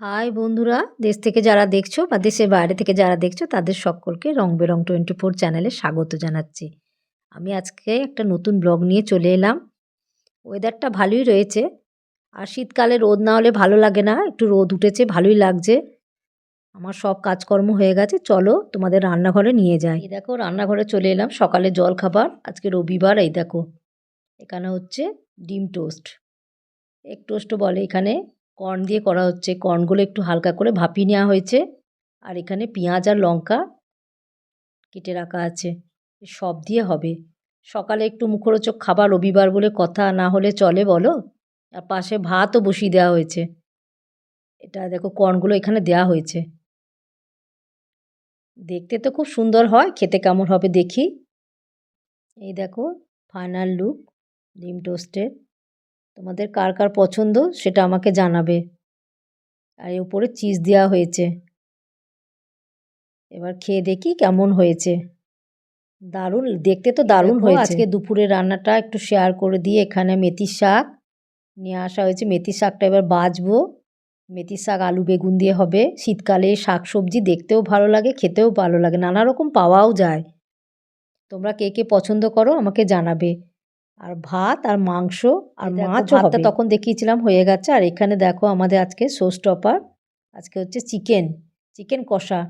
High বন্ধুরা, দেশ থেকে যারা দেখছ বা দেশের বাইরে থেকে যারা দেখছ, তাদের সকলকে রং বেরং টোয়েন্টি ফোর চ্যানেলে স্বাগত জানাচ্ছি। আমি আজকে একটা নতুন ব্লগ নিয়ে চলে এলাম। ওয়েদারটা ভালোই রয়েছে। আর শীতকালে রোদ না হলে ভালো লাগে না। একটু রোদ উঠেছে, ভালোই লাগছে। আমার সব কাজকর্ম হয়ে গেছে। চলো তোমাদের রান্নাঘরে নিয়ে যাই। এই দেখো, রান্নাঘরে চলে এলাম। সকালে জল খাবার আজকে রবিবার, এই দেখো। এখানে হচ্ছে ডিম টোস্ট। এগ টোস্টও বলে এখানে। কর্ন দিয়ে করা হচ্ছে। কর্নগুলো একটু হালকা করে ভাপিয়ে নেওয়া হয়েছে। আর এখানে পেঁয়াজ আর লঙ্কা কেটে রাখা আছে। সব দিয়ে হবে। সকালে একটু মুখরোচক খাবার রবিবার বলে কথা না হলে চলে বলো। আর পাশে ভাতও বসিয়ে দেওয়া হয়েছে। এটা দেখো কর্নগুলো এখানে দেওয়া হয়েছে। দেখতে তো খুব সুন্দর হয়, খেতে কেমন হবে দেখি। এই দেখো ফাইনাল লুক ডিম টোস্টের তোমাদের কার কার পছন্দ সেটা আমাকে জানাবে। আর এর উপরে চিজ দেওয়া হয়েছে। এবার খেয়ে দেখি কেমন হয়েছে। দারুণ দেখতে তো দারুণ হয়েছে। আজকে দুপুরে রান্নাটা একটু শেয়ার করে দিয়ে এখানে মেথি শাক নিয়ে আসা হয়েছে। মেথি শাকটা এবার বাজবো। মেথি শাক আলু বেগুন দিয়ে হবে। শীতকালে শাক সবজি দেখতেও ভালো লাগে খেতেও ভালো লাগে। নানা রকম পাওয়াও যায়। তোমরা কে কে পছন্দ করো আমাকে জানাবে। আর ভাত আর মাংস আর মাছ ভাতটা তখন দেখিয়েছিলাম হয়ে গেছে। আর এখানে দেখো আমাদের আজকে সোস টপার আজকে হচ্ছে চিকেন চিকেন কষা।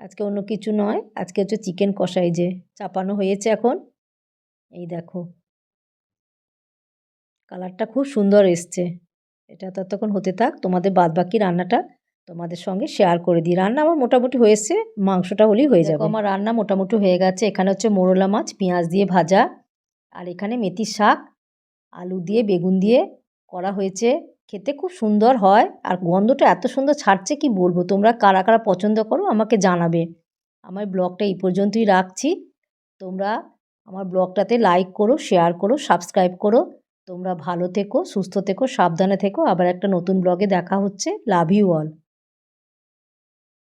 আজকে অন্য কিছু নয় আজকে হচ্ছে চিকেন কষা এই যে চাপানো হয়েছে এখন। এই দেখো। কালারটা খুব সুন্দর এসছে। এটা ততক্ষণ হতে থাক তোমাদের বাদবাকি রান্নাটা তোমাদের সঙ্গে শেয়ার করে দিই। রান্না আমার মোটামুটি হয়েছে মাংসটা হলেই হয়ে যাবে। আমার রান্না মোটামুটি হয়ে গেছে। এখানে হচ্ছে মোরলা মাছ পেঁয়াজ দিয়ে ভাজা। আর এখানে মেথির শাক, আলু দিয়ে, বেগুন দিয়ে করা হয়েছে। খেতে খুব সুন্দর হয় আর গন্ধটা এত সুন্দর ছাড়ছে কি বলব? তোমরা কারা কারা পছন্দ করো আমাকে জানাবে। আমার ব্লগটা এই পর্যন্তই রাখছি। তোমরা আমার ব্লগটাতে লাইক করো, শেয়ার করো, সাবস্ক্রাইব করো। তোমরা ভালো থেকো, সুস্থ থেকো, সাবধানে থেকো। আবার একটা নতুন ব্লগে দেখা হচ্ছে। Love you all.